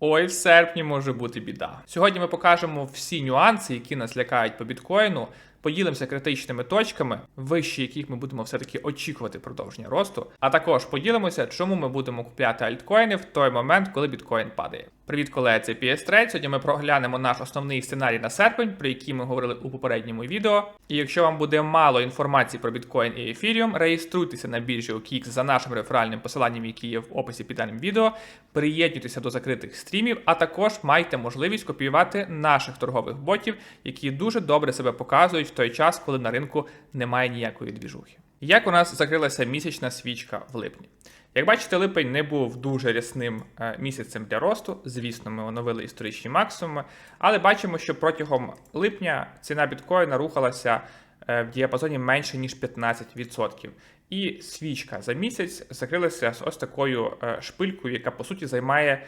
Ой, в серпні може бути біда. Сьогодні ми покажемо всі нюанси, які нас лякають по біткоїну. Поділимося критичними точками, вище яких ми будемо все-таки очікувати продовження росту. А також поділимося, чому ми будемо купляти альткоїни в той момент, коли біткоін падає. Привіт, колеги, це PS. Сьогодні ми проглянемо наш основний сценарій на серпень, про який ми говорили у попередньому відео. І якщо вам буде мало інформації про біткоін і ефіріум, реєструйтеся на біржі OKX за нашим реферальним посиланням, який є в описі під даним відео. Приєднуйтеся до закритих стрімів, а також майте можливість копіювати наших торгових ботів, які дуже добре себе показують той час, коли на ринку немає ніякої двіжухи. Як у нас закрилася місячна свічка в липні? Як бачите, липень не був дуже рясним е, місяцем для росту. Звісно, ми оновили історичні максимуми, але бачимо, що протягом липня ціна біткоїна рухалася е, в діапазоні менше ніж 15%. І свічка за місяць закрилася з ось такою е, шпилькою, яка по суті займає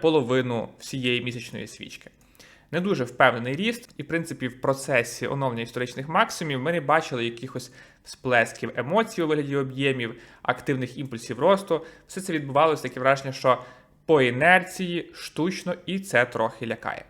половину всієї місячної свічки. Не дуже впевнений ріст, і в принципі в процесі оновлення історичних максимумів ми не бачили якихось сплесків емоцій у вигляді об'ємів, активних імпульсів росту. Все це відбувалося таке враження, що по інерції штучно, і це трохи лякає.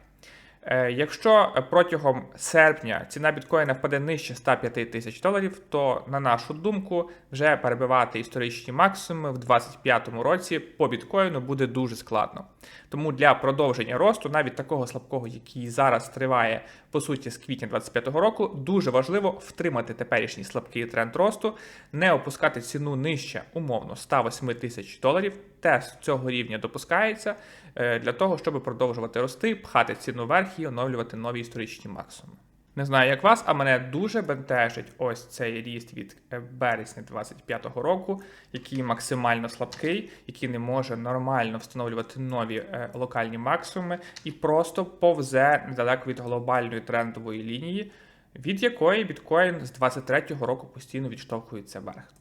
Е, Якщо протягом серпня ціна біткоїна впаде нижче 105 тисяч доларів, то на нашу думку вже перебивати історичні максимуми в 2025 році по біткоїну буде дуже складно. Тому для продовження росту, навіть такого слабкого, який зараз триває по суті з квітня 2025 року, дуже важливо втримати теперішній слабкий тренд росту, не опускати ціну нижче умовно 108 тисяч доларів. Тест цього рівня допускається для того, щоб продовжувати рости, пхати ціну вверх і оновлювати нові історичні максимуми. Не знаю, як вас, а мене дуже бентежить ось цей ріст від е, березня 25-го року, який максимально слабкий, який не може нормально встановлювати нові е, локальні максимуми і просто повзе недалеко від глобальної трендової лінії, від якої біткоін з 23-го року постійно відштовхується вверх.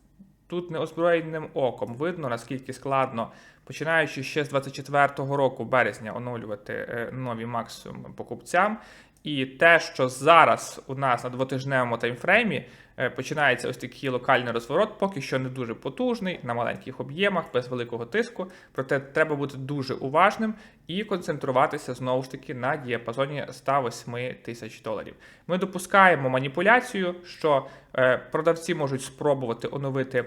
Тут неозброєним оком видно, наскільки складно, починаючи ще з 24-го року березня оновлювати е, нові максимуми покупцям. І те, що зараз у нас на двотижневому таймфреймі е, починається ось такий локальний розворот, поки що не дуже потужний, на маленьких об'ємах, без великого тиску. Проте треба бути дуже уважним і концентруватися знову ж таки на діапазоні 108 тисяч доларів. Ми допускаємо маніпуляцію, що е, продавці можуть спробувати оновити.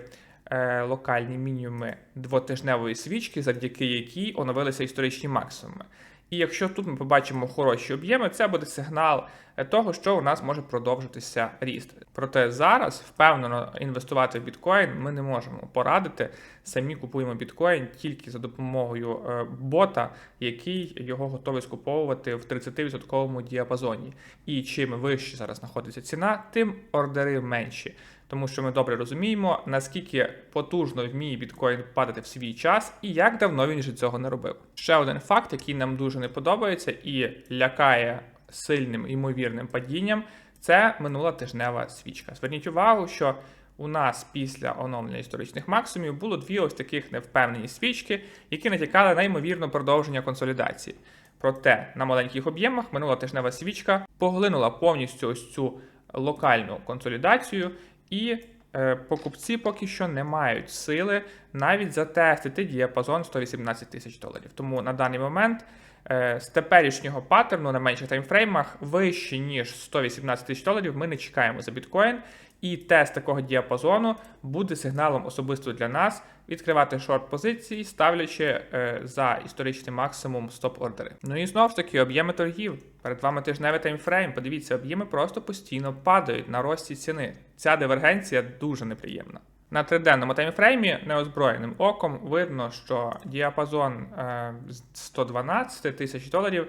е, Локальні мінімуми двотижневої свічки, завдяки якій оновилися історичні максимуми. І якщо тут ми побачимо хороші об'єми, це буде сигнал е, того, що у нас може продовжитися ріст. Проте зараз впевнено інвестувати в біткоін ми не можемо порадити. Самі купуємо біткоін тільки за допомогою е, бота, який його готовий скуповувати в 30% діапазоні. І чим вище зараз знаходиться ціна, тим ордери менші. Тому що ми добре розуміємо, наскільки потужно вміє біткоін падати в свій час і як давно він вже цього не робив. Ще один факт, який нам дуже не подобається і лякає сильним імовірним падінням, це минула тижнева свічка. Зверніть увагу, що у нас після оновлення історичних максимумів було дві ось таких невпевнені свічки, які натякали на ймовірне продовження консолідації. Проте на маленьких об'ємах минула тижнева свічка поглинула повністю ось цю локальну консолідацію, і е, покупці поки що не мають сили навіть затестити діапазон 118 тисяч доларів. Тому на даний момент е, з теперішнього паттерну на менших таймфреймах вище ніж 118 тисяч доларів ми не чекаємо за біткоін. І тест такого діапазону буде сигналом особисто для нас відкривати шорт позиції, ставлячи е, за історичний максимум стоп-ордери. Ну і знову ж таки, об'єми торгів. Перед вами тижневий таймфрейм. Подивіться, об'єми просто постійно падають на рості ціни. Ця дивергенція дуже неприємна. На триденному таймфреймі неозброєним оком видно, що діапазон е, 112 тисяч доларів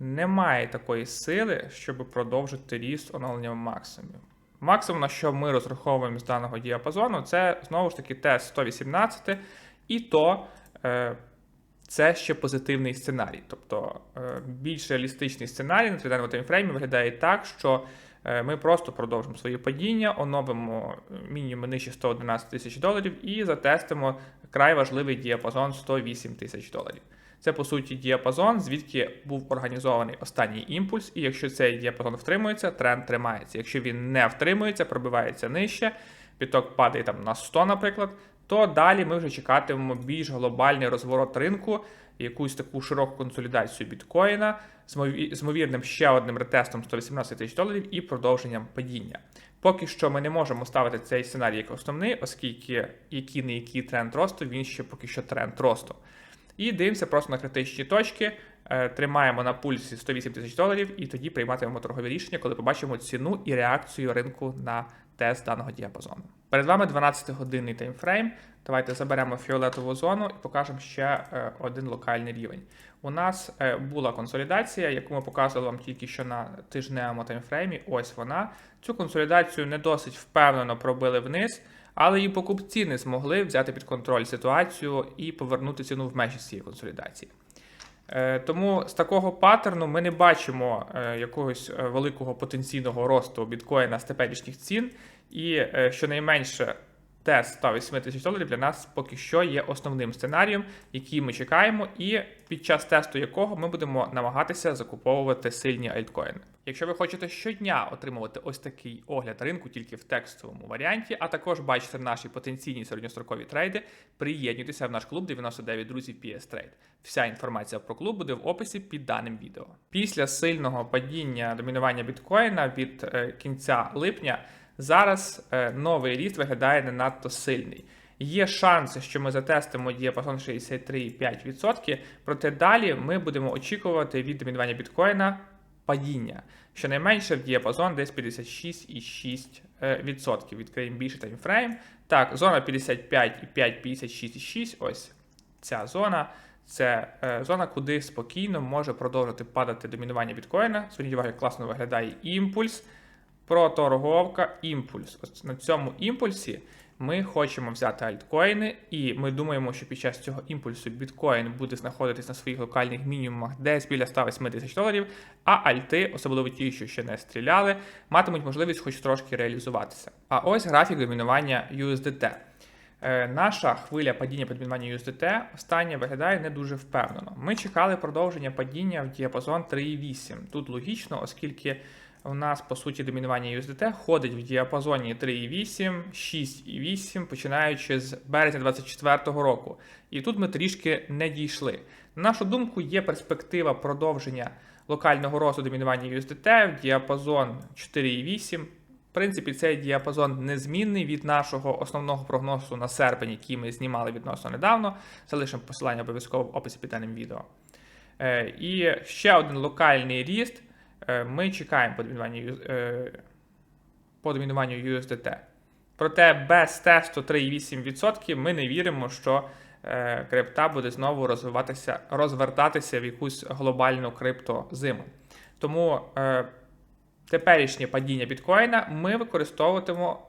не має такої сили, щоб продовжити ріст оновлення максимумів. Максимум, на що ми розраховуємо з даного діапазону, це знову ж таки тест 118, і то е, це ще позитивний сценарій. Тобто е, більш реалістичний сценарій на триденному таймфреймі виглядає так, що е, ми просто продовжимо свої падіння, оновимо мінімум нижче 111 тисяч доларів і затестимо край важливий діапазон 108 тисяч доларів. Це по суті діапазон, звідки був організований останній імпульс, і якщо цей діапазон втримується, тренд тримається. Якщо він не втримується, пробивається нижче, біток падає там на 100, наприклад, то далі ми вже чекатимемо більш глобальний розворот ринку, якусь таку широку консолідацію біткоїна з мові- з ймовірним ще одним ретестом 118 тисяч доларів і продовженням падіння. Поки що ми не можемо ставити цей сценарій як основний, оскільки який не який тренд росту, він ще поки що тренд росту. І дивимося просто на критичні точки, е, тримаємо на пульсі 108 тисяч доларів, і тоді прийматимемо торгові рішення, коли побачимо ціну і реакцію ринку на тест даного діапазону. Перед вами 12-годинний таймфрейм. Давайте заберемо фіолетову зону і покажемо ще е, один локальний рівень. У нас е, була консолідація, яку ми показували вам тільки що на тижневому таймфреймі. Ось вона. Цю консолідацію не досить впевнено пробили вниз, але і покупці не змогли взяти під контроль ситуацію і повернути ціну в межі цієї консолідації. Е, Тому з такого паттерну ми не бачимо е, якогось е, великого потенційного росту біткоїна з теперішніх цін, і щонайменше тест 108 тисяч доларів для нас поки що є основним сценарієм, який ми чекаємо, і під час тесту якого ми будемо намагатися закуповувати сильні альткоїни. Якщо ви хочете щодня отримувати ось такий огляд ринку тільки в текстовому варіанті, а також бачити наші потенційні середньострокові трейди, приєднуйтеся в наш клуб 99 друзів PS Trade. Вся інформація про клуб буде в описі під даним відео. Після сильного падіння домінування біткоїна від е, кінця липня зараз е, новий ріст виглядає не надто сильний. Є шанси, що ми затестимо діапазон 63,5%, проте далі ми будемо очікувати від домінування біткоїна падіння. Щонайменше в діапазон десь 56,6%. Відкриємо більше таймфрейм. Так, зона 55,5, 56,6. Ось ця зона. Це е, зона, куди спокійно може продовжити падати домінування біткоїна. Зверніть увагу, як класно виглядає імпульс. Проторговка, імпульс. Ось на цьому імпульсі ми хочемо взяти альткоїни, і ми думаємо, що під час цього імпульсу біткоін буде знаходитись на своїх локальних мінімумах десь біля 108 тисяч доларів, а альти, особливо ті, що ще не стріляли, матимуть можливість хоч трошки реалізуватися. А ось графік домінування USDT. Е, Наша хвиля падіння по домінуванню USDT остання виглядає не дуже впевнено. Ми чекали продовження падіння в діапазон 3,8. Тут логічно, оскільки у нас по суті домінування USDT ходить в діапазоні 3,8, 6,8, починаючи з березня 2024 року. І тут ми трішки не дійшли. На нашу думку, є перспектива продовження локального росту домінування USDT в діапазон 4,8. В принципі, цей діапазон незмінний від нашого основного прогнозу на серпень, який ми знімали відносно недавно. Залишимо посилання обов'язково в описі під даним відео. Е, І ще один локальний ріст. Е, Ми чекаємо по домінуванню, е, по домінуванню USDT. Проте без тесту 3,8% ми не віримо, що е, крипта буде знову розвиватися, розвертатися в якусь глобальну криптозиму. Тому теперішнє падіння біткоїна ми використовуватимемо.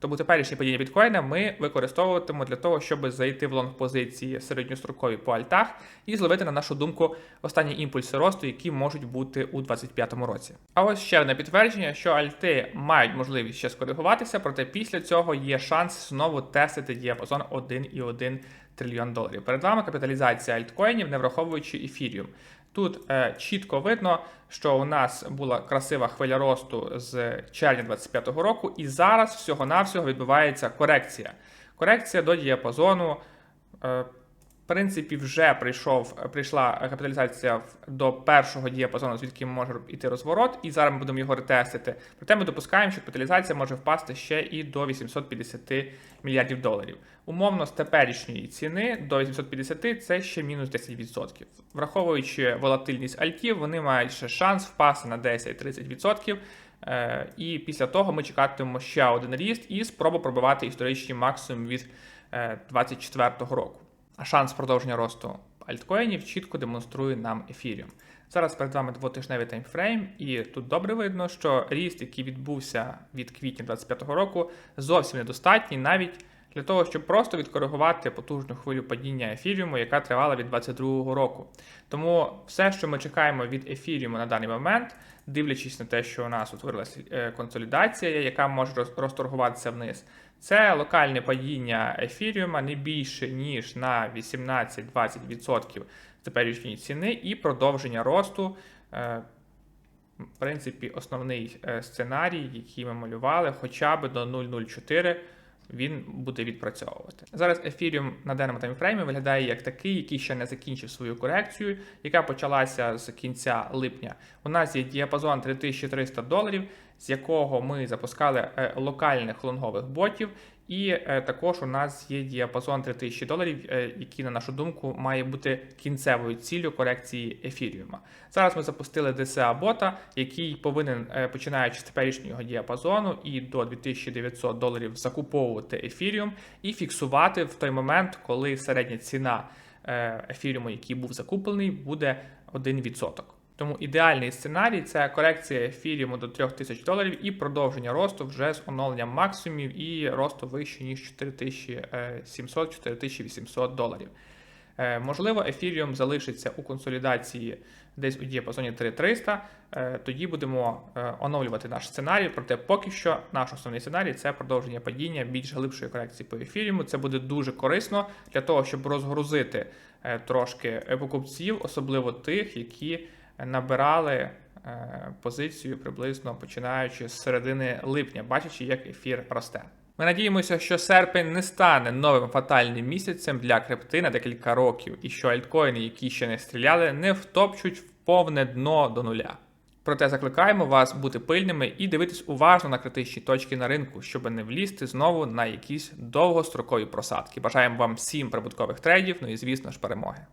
Тому теперішнє падіння біткоїна ми використовуватимемо для того, щоб зайти в лонг позиції середньострокові по альтах і зловити, на нашу думку, останні імпульси росту, які можуть бути у 2025 році. А ось ще одне підтвердження, що альти мають можливість ще скоригуватися, проте після цього є шанс знову тестити діапазон 1,1 трильйон доларів. Перед вами капіталізація альткоїнів, не враховуючи ефіріум. Тут е, чітко видно, що у нас була красива хвиля росту з червня 2025 року, і зараз всього-навсього відбувається корекція. Корекція до діапазону. Е, принципі, вже прийшов, прийшла капіталізація до першого діапазону, звідки може йти розворот, і зараз ми будемо його ретестити. Проте ми допускаємо, що капіталізація може впасти ще і до 850 мільярдів доларів. Умовно, з теперішньої ціни до 850 це ще мінус 10%. Враховуючи волатильність альтів, вони мають ще шанс впасти на 10-30%. Е, І після того ми чекатимемо ще один ріст і спробу пробивати історичний максимум від 2024 року. Шанс продовження росту альткоїнів чітко демонструє нам Ethereum. Зараз перед вами двотижневий таймфрейм, і тут добре видно, що ріст, який відбувся від квітня 2025 року, зовсім недостатній навіть для того, щоб просто відкоригувати потужну хвилю падіння ефіріуму, яка тривала від 2022 року. Тому все, що ми чекаємо від ефіріуму на даний момент, дивлячись на те, що у нас утворилася е, консолідація, яка може розторгуватися вниз, це локальне падіння ефіріума не більше ніж на 18-20% теперішньої ціни і продовження росту. е, В принципі, основний е, сценарій, який ми малювали, хоча б до 0,04 він буде відпрацьовувати. Зараз ефіріум на денному таймфреймі виглядає як такий, який ще не закінчив свою корекцію, яка почалася з кінця липня. У нас є діапазон 3300 доларів, з якого ми запускали е, локальних лонгових ботів. І е, також у нас є діапазон 3000 доларів, е, який, на нашу думку, має бути кінцевою ціллю корекції ефіріума. Зараз ми запустили DCA бота, який повинен, починаючи з теперішнього діапазону і до 2900 доларів закуповувати ефіріум і фіксувати в той момент, коли середня ціна ефіріуму, який був закуплений, буде 1%. Тому ідеальний сценарій це корекція ефіріуму до 3000 доларів і продовження росту вже з оновленням максимумів і росту вище ніж 4700-4800 доларів. Е, Можливо, ефіріум залишиться у консолідації десь у діапазоні 3300. Е, Тоді будемо е, оновлювати наш сценарій. Проте поки що наш основний сценарій це продовження падіння більш глибшої корекції по ефіріуму. Це буде дуже корисно для того, щоб розгрузити е, трошки покупців, особливо тих, які набирали е, позицію приблизно починаючи з середини липня, бачачи, як ефір росте. Ми надіємося, що серпень не стане новим фатальним місяцем для крипти на декілька років, і що альткоїни, які ще не стріляли, не втопчуть в повне дно до нуля. Проте закликаємо вас бути пильними і дивитись уважно на критичні точки на ринку, щоб не влізти знову на якісь довгострокові просадки. Бажаємо вам всім прибуткових трейдів, ну і звісно ж перемоги.